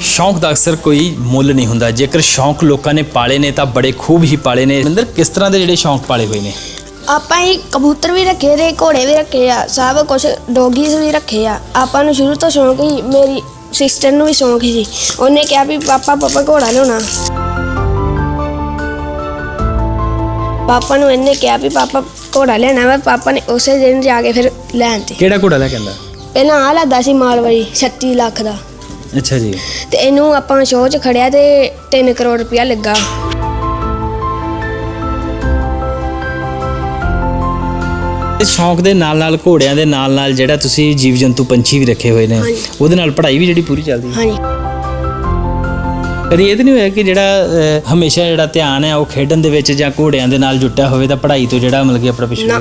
ਸ਼ੌਂਕ ਦਾ ਅਕਸਰ ਕੋਈ ਮੁੱਲ ਨਹੀਂ ਹੁੰਦਾ। ਜੇਕਰ ਸ਼ੌਂਕ ਲੋਕਾਂ ਨੇ ਪਾਲੇ ਨੇ ਤਾਂ ਬੜੇ ਖੂਬ ਹੀ ਪਾਲੇ ਨੇ। ਮਿੰਦਰ ਕਿਸ ਤਰ੍ਹਾਂ ਦੇ ਜਿਹੜੇ ਸ਼ੌਂਕ ਪਾਲੇ ਹੋਏ ਨੇ? ਆਪਾਂ ਹੀ ਕਬੂਤਰ ਵੀ ਰੱਖੇ ਤੇ ਘੋੜੇ ਵੀ ਰੱਖੇ ਆ ਸਭ ਕੁਝ ਡੋਗੀਜ਼ ਵੀ ਰੱਖੇ ਆ। ਆਪਾਂ ਨੂੰ ਸ਼ੁਰੂ ਤੋਂ ਸ਼ੌਂਕ ਹੀ ਮੇਰੀ ਸਿਸਟਰ ਨੂੰ ਵੀ ਸ਼ੌਂਕ ਸੀ। ਉਹਨੇ ਕਿਹਾ ਵੀ ਪਾਪਾ ਪਾਪਾ ਘੋੜਾ ਲਿਆਉਣਾ। ਪਾਪਾ ਨੂੰ ਇਹਨੇ ਕਿਹਾ ਵੀ ਪਾਪਾ ਘੋੜਾ ਲੈਣਾ ਵਾ ਪਾਪਾ ਨੇ ਉਸੇ ਦਿਨ ਜਾ ਕੇ ਫਿਰ ਲੈਣ ਤੇ ਕਿਹੜਾ ਘੋੜਾ ਲੈ ਕੇ ਆਂਦਾ? ਪਹਿਲਾਂ ਆ ਲੱਗਾ ਸੀ ਮਾਲਵਾੜੀ 36 ਲੱਖ ਦਾ। ਅੱਛਾ ਜੀ। ਤੇ ਇਹਨੂੰ ਆਪਾਂ ਸ਼ੋਅ 'ਚ ਖੜਿਆ ਤੇ 3 ਕਰੋੜ ਰੁਪਇਆ ਲੱਗਾ। ਇਸ ਸ਼ੌਂਕ ਦੇ ਨਾਲ ਨਾਲ ਘੋੜਿਆਂ ਦੇ ਨਾਲ ਨਾਲ ਜਿਹੜਾ ਤੁਸੀਂ ਜੀਵ ਜੰਤੂ ਪੰਛੀ ਵੀ ਰੱਖੇ ਹੋਏ ਨੇ ਹਾਂਜੀ। ਉਹਦੇ ਨਾਲ ਪੜ੍ਹਾਈ ਵੀ ਜਿਹੜੀ ਪੂਰੀ ਚੱਲਦੀ ਹੈ। ਹਾਂਜੀ। ਕਦੀ ਇਹ ਤਾਂ ਨਹੀਂ ਹੋਇਆ ਕਿ ਜਿਹੜਾ ਅਹ, ਹਮੇਸ਼ਾ ਜਿਹੜਾ ਧਿਆਨ ਹੈ ਉਹ ਖੇਡਣ ਦੇ ਵਿੱਚ ਜਾਂ ਘੋੜਿਆਂ ਦੇ ਨਾਲ ਜੁਟਿਆ ਹੋਵੇ ਤਾਂ ਪੜ੍ਹਾਈ ਤੋਂ ਜਿਹੜਾ ਮਤਲਬ ਕਿ ਆਪਣਾ ਪਿੱਛੇ ਨਾ।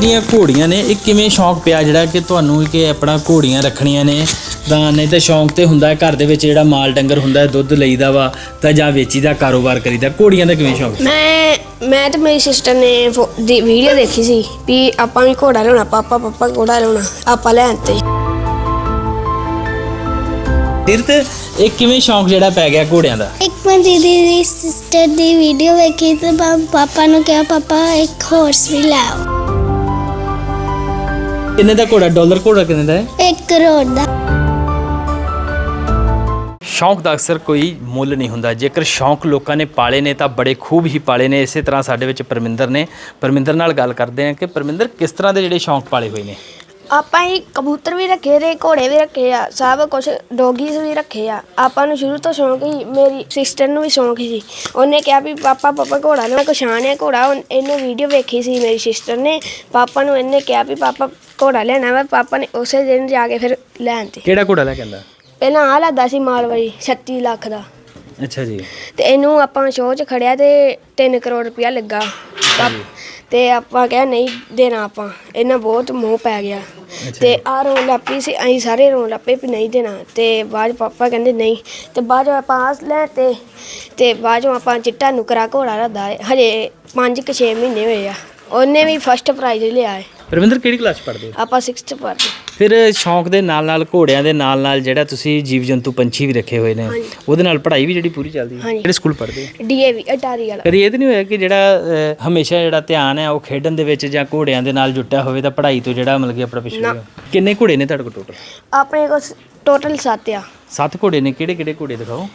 ਜਿਹੜੀਆਂ ਘੋੜੀਆਂ ਨੇ ਇਹ ਕਿਵੇਂ ਸ਼ੌਂਕ ਪਿਆ ਜਿਹੜਾ ਕਿ ਤੁਹਾਨੂੰ ਕਿ ਆਪਣਾ ਘੋੜੀਆਂ ਰੱਖਣੀਆਂ ਨੇ? ਤਾਂ ਨਹੀਂ ਤਾਂ ਸ਼ੌਂਕ ਤੇ ਹੁੰਦਾ ਹੈ ਘਰ ਦੇ ਵਿੱਚ ਜਿਹੜਾ ਮਾਲ ਡੰਗਰ ਹੁੰਦਾ ਹੈ ਦੁੱਧ ਲਈਦਾ ਵਾ ਤਾਂ ਜਾਂ ਵੇਚੀਦਾ ਕਾਰੋਬਾਰ ਕਰੀਦਾ। ਘੋੜੀਆਂ ਦਾ ਕਿਵੇਂ ਸ਼ੌਂਕ? ਮੈਂ ਮੈਂ ਤੇ ਮੇਰੀ ਸਿਸਟਰ ਨੇ ਫੋ- ਦੀ ਵੀਡੀਓ ਦੇਖੀ ਸੀ ਵੀ ਆਪਾਂ ਵੀ ਘੋੜਾ ਲਿਆਉਣਾ ਪਾਪਾ ਪਾਪਾ ਘੋੜਾ ਲਿਆਉਣਾ ਆਪਾਂ ਲੈਣ ਤੇ। ਤੀਰਥ ਇਹ ਕਿਵੇਂ ਸ਼ੌਂਕ ਜਿਹੜਾ ਪੈ ਗਿਆ ਘੋੜਿਆਂ ਦਾ? ਇੱਕ ਮੈਂ ਦੀਦੀ ਦੀ ਸਿਸਟਰ ਦੀ ਵੀਡੀਓ ਵੇਖੀ ਤੇ ਪਾ- ਪਾਪਾ ਨੂੰ ਕਿਹਾ ਪਾਪਾ ਇੱਕ ਹਾਰਸ ਵੀ ਲਾਓ ਕਿੰਨੇ ਦਾ ਘੋੜਾ? ਡਾਲਰ ਘੋੜਾ ਕਿੰਨੇ ਦਾ ਹੈ? 1 ਕਰੋੜ ਦਾ। ਸ਼ੌਂਕ ਦਾ ਅਕਸਰ ਕੋਈ ਮੁੱਲ ਨਹੀਂ ਹੁੰਦਾ। ਜੇਕਰ ਸ਼ੌਂਕ ਲੋਕਾਂ ਨੇ ਪਾਲੇ ਨੇ ਤਾਂ ਬੜੇ ਖੂਬ ਹੀ ਪਾਲੇ ਨੇ। ਇਸੇ ਤਰ੍ਹਾਂ ਸਾਡੇ ਵਿੱਚ ਪਰਮਿੰਦਰ ਨੇ ਪਰਮਿੰਦਰ ਨਾਲ ਗੱਲ ਕਰਦੇ ਹਾਂ ਕਿ ਪਰਮਿੰਦਰ ਕਿਸ ਤਰ੍ਹਾਂ ਦੇ ਜਿਹੜੇ ਸ਼ੌਂਕ ਪਾਲੇ ਹੋਏ ਨੇ? ਆਪਾਂ ਹੀ ਕਬੂਤਰ ਵੀ ਰੱਖੇ ਤੇ ਘੋੜੇ ਵੀ ਰੱਖੇ ਆ ਸਭ ਕੁਝ ਡੋਗੀਜ਼ ਵੀ ਰੱਖੇ ਆ। ਆਪਾਂ ਨੂੰ ਸ਼ੁਰੂ ਤੋਂ ਸ਼ੌਂਕ ਹੀ ਮੇਰੀ ਸਿਸਟਰ ਨੂੰ ਵੀ ਸ਼ੌਂਕ ਸੀ। ਉਹਨੇ ਕਿਹਾ ਵੀ ਪਾਪਾ ਪਾਪਾ ਘੋੜਾ ਲਿਆਉਣਾ ਕੁਸ਼ਾਨ ਹੈ ਘੋੜਾ ਇਹਨੇ ਵੀਡੀਓ ਵੇਖੀ ਸੀ ਮੇਰੀ ਸਿਸਟਰ ਨੇ। ਪਾਪਾ ਨੂੰ ਇਹਨੇ ਕਿਹਾ ਵੀ ਪਾਪਾ ਘੋੜਾ ਲੈਣਾ ਵਾ। ਪਾਪਾ ਨੇ ਉਸੇ ਦਿਨ ਜਾ ਕੇ ਫਿਰ ਲੈਣ ਤੇ ਕਿਹੜਾ ਘੋੜਾ ਲੈ ਕੇ ਆਂਦਾ? ਪਹਿਲਾਂ ਆ ਲੱਗਾ ਸੀ ਮਾਲਵਾੜੀ 36 ਲੱਖ ਦਾ। ਅੱਛਾ ਜੀ। ਤੇ ਇਹਨੂੰ ਆਪਾਂ ਸ਼ੋਅ 'ਚ ਖੜਿਆ ਤੇ 3 ਕਰੋੜ ਰੁਪਇਆ ਲੱਗਾ। ਤੇ ਆਪਾਂ ਕਿਹਾ ਨਹੀਂ ਦੇਣਾ ਆਪਾਂ। ਇਹਨਾਂ ਬਹੁਤ ਮੋਹ ਪੈ ਗਿਆ। ਤੇ ਆ ਰੋਣ ਲੱਪੀ ਸੀ ਅਸੀਂ ਸਾਰੇ ਰੋਣ ਲੱਪੇ ਵੀ ਨਹੀਂ ਦੇਣਾ। ਤੇ ਬਾਅਦ 'ਚ ਪਾਪਾ ਕਹਿੰਦੇ ਨਹੀਂ। ਤੇ ਬਾਅਦ 'ਚ ਆਪਾਂ ਆਸ ਲੈ ਤੇ ਤੇ ਬਾਅਦ 'ਚ ਆਪਾਂ ਚਿੱਟਾ ਨੁਕਰਾ ਘੋੜਾ ਰੱਦਾ ਹਜੇ 5 ਕਿ 6 ਮਹੀਨੇ ਹੋਏ ਆ। ਉਹਨੇ ਵੀ ਫਸਟ ਪ੍ਰਾਈਜ਼ ਲਿਆ ਹੈ। ਪਰਮਿੰਦਰ ਕਿਹੜੀ ਕਲਾਸ ਪੜ੍ਹਦੇ ਹੋ? ਆਪਾਂ 6th ਪੜ੍ਹਦੇ ਫਿਰ ਸ਼ੌਂਕ ਦੇ ਨਾਲ ਨਾਲ ਘੋੜਿਆਂ ਦੇ ਨਾਲ ਨਾਲ ਜਿਹੜਾ ਤੁਸੀਂ ਜੀਵ ਜੰਤੂ ਪੰਛੀ ਵੀ ਰੱਖੇ ਹੋਏ ਨੇ। ਉਹਦੇ ਨਾਲ ਪੜ੍ਹਾਈ ਵੀ ਜਿਹੜੀ ਪੂਰੀ ਚੱਲਦੀ ਹੈ। ਕਿਹੜੇ ਸਕੂਲ ਪੜ੍ਹਦੇ ਹੋ? ਡੀਏਵੀ ਅਟਾਰੀ ਵਾਲਾ। ਕਦੀ ਇਹ ਤਾਂ ਨਹੀਂ ਹੋਇਆ ਕਿ ਜਿਹੜਾ ਹਮੇਸ਼ਾ ਜਿਹੜਾ ਧਿਆਨ ਹੈ ਉਹ ਖੇਡਣ ਦੇ ਵਿੱਚ ਜਾਂ ਘੋੜਿਆਂ ਦੇ ਨਾਲ ਜੁਟਿਆ ਹੋਵੇ ਤਾਂ ਪੜ੍ਹਾਈ ਤੋਂ ਜਿਹੜਾ ਮਤਲਬ ਕਿ ਆਪਣਾ ਪਿੱਛੇ ਨਾ। ਹੋਇਆ? ਕਿੰਨੇ ਘੋੜੇ ਨੇ ਤੁਹਾਡੇ ਕੋਲ ਟੋਟਲ ਆਪਣੇ ਕੋਲ ਟੋਟਲ 7 ਆ। ਸੱਤ ਘੋੜੇ ਨੇ ਕਿਹੜੇ ਕਿਹੜੇ ਘੋੜੇ ਦਿਖਾਓ?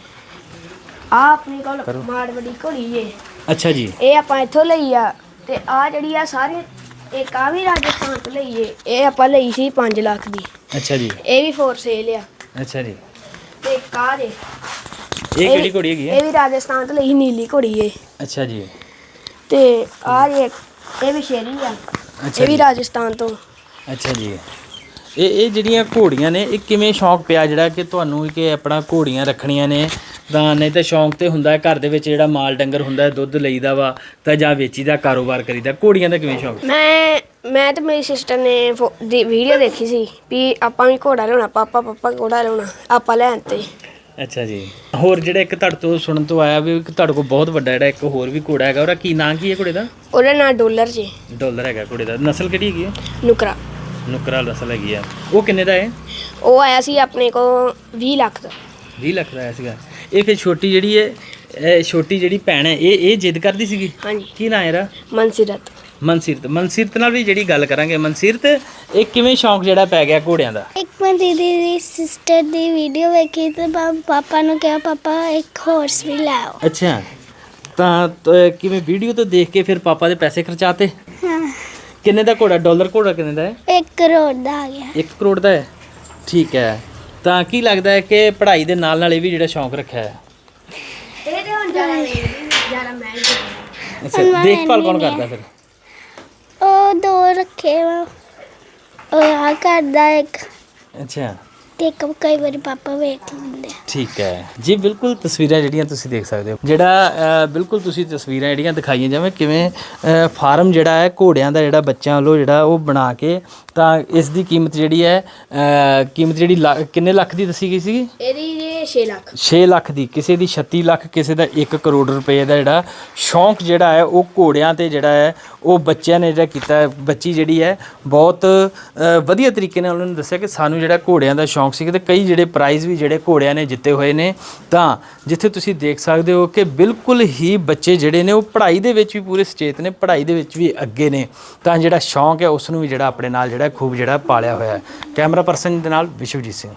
ਆ ਆਪਣੇ ਕੋਲ ਮਾੜਵੜੀ ਘੋੜੀ ਏ। ਅੱਛਾ ਜੀ। ਇਹ ਆਪਾਂ ਇੱਥੋਂ ਲਈ ਆ ਤੇ ਆ ਜਿਹੜੀ ਆ ਸਾਰੇ ਇੱਕ ਆ ਵੀ ਰਾਜਸਥਾਨ ਤੋਂ ਲਈ ਏ ਇਹ ਆਪਾਂ ਲਈ ਸੀ 5 ਲੱਖ ਦੀ। ਅੱਛਾ ਜੀ। ਇਹ ਵੀ ਫੋਰ ਸੇਲ ਆ। ਅੱਛਾ ਜੀ। ਤੇ ਇੱਕ ਆ ਜੇ ਇਹ ਕਿਹੜੀ ਘੋੜੀ ਹੈਗੀ ਹੈ ਇਹ ਵੀ ਰਾਜਸਥਾਨ ਤੋਂ ਲਈ ਸੀ ਨੀਲੀ ਘੋੜੀ ਏ ਅੱਛਾ ਜੀ। ਤੇ ਆ ਜੇ ਇਹ ਵੀ ਸ਼ੇਰੀ ਆ। ਅੱਛਾ ਇਹ ਵੀ ਜੀ। ਰਾਜਸਥਾਨ ਤੋਂ। ਅੱਛਾ ਜੀ। ਇਹ ਇਹ ਜਿਹੜੀਆਂ ਘੋੜੀਆਂ ਨੇ ਇਹ ਕਿਵੇਂ ਸ਼ੌਂਕ ਪਿਆ ਜਿਹੜਾ ਕਿ ਤੁਹਾਨੂੰ ਕਿ ਆਪਣਾ ਘੋੜੀਆਂ ਰੱਖਣੀਆਂ ਨੇ? ਤਾਂ ਨਹੀਂ ਤਾਂ ਸ਼ੌਂਕ ਤੇ ਹੁੰਦਾ ਹੈ ਘਰ ਦੇ ਵਿੱਚ ਜਿਹੜਾ ਮਾਲ ਡੰਗਰ ਹੁੰਦਾ ਹੈ ਦੁੱਧ ਲਈਦਾ ਵਾ ਤਾਂ ਜਾਂ ਵੇਚੀਦਾ ਕਾਰੋਬਾਰ ਕਰੀਦਾ। ਘੋੜੀਆਂ ਦਾ ਕਿਵੇਂ ਸ਼ੌਂਕ? ਮੈਂ ਮੈਂ ਤੇ ਮੇਰੀ ਸਿਸਟਰ ਨੇ ਫੋ- ਦੀ ਵੀਡੀਓ ਦੇਖੀ ਸੀ ਵੀ ਆਪਾਂ ਵੀ ਘੋੜਾ ਲਿਆਉਣਾ ਪਾਪਾ ਪਾਪਾ ਘੋੜਾ ਲਿਆਉਣਾ ਆਪਾਂ ਲੈਣ ਤੇ। ਅੱਛਾ ਜੀ। ਹੋਰ ਜਿਹੜਾ ਇੱਕ ਤੁਹਾਡੇ ਤੋਂ ਸੁਣਨ ਤੋਂ ਆਇਆ ਵੀ ਇੱਕ ਤੁਹਾਡੇ ਕੋਲ ਬਹੁਤ ਵੱਡਾ ਜਿਹੜਾ ਇੱਕ ਹੋਰ ਵੀ ਘੋੜਾ ਹੈਗਾ ਉਹਦਾ ਕੀ ਨਾਂ ਕੀ ਹੈ ਘੋੜੇ ਦਾ? ਉਹਦਾ ਨਾਂ ਡਾਲਰ ਜੇ। ਡਾਲਰ ਹੈਗਾ ਘੋੜੇ ਦਾ। ਨਸਲ ਕਿਹੜੀ ਹੈਗੀ ਹੈ? ਨੁਕਰਾ। ਨੁਕਰਾ ਨਸਲ ਹੈਗੀ ਆ। ਉਹ ਕਿੰਨੇ ਦਾ ਹੈ? ਉਹ ਆਇਆ ਸੀ ਆਪਣੇ ਕੋਲ 20 ਲੱਖ ਦਾ। 20 ਲੱਖ ਦਾ ਆਇਆ ਸੀਗਾ। ਇਹ ਫਿਰ ਛੋਟੀ ਜਿਹੜੀ ਹੈ ਇਹ ਛੋਟੀ ਜਿਹੜੀ ਭੈਣ ਹੈ ਇਹ ਇਹ ਜਿੱਦ ਕਰਦੀ ਸੀਗੀ? ਹਾਂਜੀ। ਕੀ ਨਾਂ ਹੈ ਇਹਦਾ? ਮਨਸਿਰਤ। ਮਨਸੀਰਤ। ਮਨਸੀਰਤ ਨਾਲ ਵੀ ਜਿਹੜੀ ਗੱਲ ਕਰਾਂਗੇ। ਮਨਸੀਰਤ ਇਹ ਕਿਵੇਂ ਸ਼ੌਂਕ ਜਿਹੜਾ ਪੈ ਗਿਆ ਘੋੜਿਆਂ ਦਾ? ਇੱਕ ਮੈਂ ਦੀਦੀ ਦੀ ਸਿਸਟਰ ਦੀ ਵੀਡੀਓ ਵੇਖੀ ਤੇ ਪਾ- ਪਾਪਾ ਨੂੰ ਕਿਹਾ ਪਾਪਾ ਇੱਕ ਹਾਰਸ ਵੀ ਲਾਓ ਅੱਛਾ। ਤਾਂ ਤ- ਕਿਵੇਂ ਵੀਡੀਓ ਤੋਂ ਦੇਖ ਕੇ ਫਿਰ ਪਾਪਾ ਦੇ ਪੈਸੇ ਖਰਚਾਤੇ? ਹਾਂ। ਕਿੰਨੇ ਦਾ ਘੋੜਾ? ਡਾਲਰ ਘੋੜਾ ਕਿੰਨੇ ਦਾ ਹੈ 1 ਕਰੋੜ ਦਾ ਆ ਗਿਆ। 1 ਕਰੋੜ ਦਾ ਹੈ ਠੀਕ ਹੈ। ਤਾਂ ਕੀ ਲੱਗਦਾ ਹੈ ਕਿ ਪੜ੍ਹਾਈ ਦੇ ਨਾਲ ਨਾਲ ਇਹ ਵੀ ਜਿਹੜਾ ਸ਼ੌਂਕ ਰੱਖਿਆ ਹੈ? ਇਹ ਤੇ ਹੁਣ ਜ਼ਿਆਦਾ ਨਹੀਂ ਜ਼ਿਆਦਾ ਮਹਿੰਗੀ ਅੱਛਾ ਅਨੁਮਾਨ ਦੇਖਭਾਲ ਕੌਣ ਨਹੀਂ। ਕਰਦਾ ਫਿਰ? ਉਹ ਦੋ ਰੱਖੇ ਵਾ ਉਹ ਆ ਕਰਦਾ ਇੱਕ। ਅੱਛਾ। ਤੇ ਇੱਕ ਕਈ ਵਾਰੀ ਪਾਪਾ ਵੇਖ ਲੈਂਦੇ ਆ। ਠੀਕ ਹੈ। ਜੀ ਬਿਲਕੁਲ ਤਸਵੀਰਾਂ ਜਿਹੜੀਆਂ ਤੁਸੀਂ ਦੇਖ ਸਕਦੇ ਹੋ। ਜਿਹੜਾ ਅ, ਬਿਲਕੁਲ ਤੁਸੀਂ ਤਸਵੀਰਾਂ ਜਿਹੜੀਆਂ ਦਿਖਾਈਆਂ ਜਾਵੇਂ ਕਿਵੇਂ ਅ, ਫਾਰਮ ਜਿਹੜਾ ਹੈ ਘੋੜਿਆਂ ਦਾ ਜਿਹੜਾ ਬੱਚਿਆਂ ਵੱਲੋਂ ਜਿਹੜਾ ਉਹ ਬਣਾ ਕੇ ਤਾਂ ਇਸ ਦੀ ਕੀਮਤ ਜਿਹੜੀ ਹੈ ਅ, ਕੀਮਤ ਜਿਹੜੀ ਲੱਖ- ਕਿੰਨੇ ਲੱਖ ਦੀ ਦੱਸੀ ਗਈ ਸੀ ਇਹਦੀ 6 ਲੱਖ। 6 ਲੱਖ ਦੀ, ਕਿਸੇ ਦੀ 36 ਲੱਖ, ਕਿਸੇ ਦਾ 1 ਕਰੋੜ ਰੁਪਏ ਦਾ ਜਿਹੜਾ ਸ਼ੌਂਕ ਜਿਹੜਾ ਹੈ, ਉਹ ਘੋੜਿਆਂ ਤੇ ਜਿਹੜਾ ਹੈ, ਉਹ ਬੱਚਿਆਂ ਨੇ ਜਿਹੜਾ ਕੀਤਾ ਬੱਚੀ ਜਿਹੜੀ ਹੈ, ਬਹੁਤ ਵਧੀਆ ਤਰੀਕੇ ਨਾਲ ਉਹਨਾਂ ਨੂੰ ਦੱਸਿਆ ਕਿ ਸਾਨੂੰ ਜਿਹੜਾ ਘੋੜਿਆਂ ਦਾ ਸ਼ੌਂਕ ਸੀ, ਤੇ ਕਈ ਜਿਹੜੇ ਪ੍ਰਾਈਜ਼ ਵੀ ਜਿਹੜੇ ਘੋੜਿਆਂ ਨੇ ਜਿੱਤੇ ਹੋਏ ਨੇ, ਤਾਂ ਜਿੱਥੇ ਤੁਸੀਂ ਦੇਖ ਸਕਦੇ ਹੋ ਕਿ ਬਿਲਕੁਲ ਹੀ ਬੱਚੇ ਜਿਹੜੇ ਨੇ, ਉਹ ਪੜ੍ਹਾਈ ਦੇ ਵਿੱਚ ਵੀ ਪੂਰੇ ਸੁਚੇਤ ਨੇ, ਪੜ੍ਹਾਈ ਦੇ ਵਿੱਚ ਵੀ ਅੱਗੇ ਨੇ, ਤਾਂ ਜਿਹੜਾ ਸ਼ੌਂਕ ਹੈ ਉਸ ਨੂੰ ਵੀ ਜਿਹੜਾ ਆਪਣੇ ਨਾਲ ਜਿਹੜਾ ਖੂਬ ਜਿਹੜਾ ਪਾਲਿਆ ਹੋਇਆ ਹੈ। ਕੈਮਰਾ ਪਰਸਨ ਦੇ ਨਾਲ ਵਿਸ਼ਵਜੀਤ ਸਿੰਘ।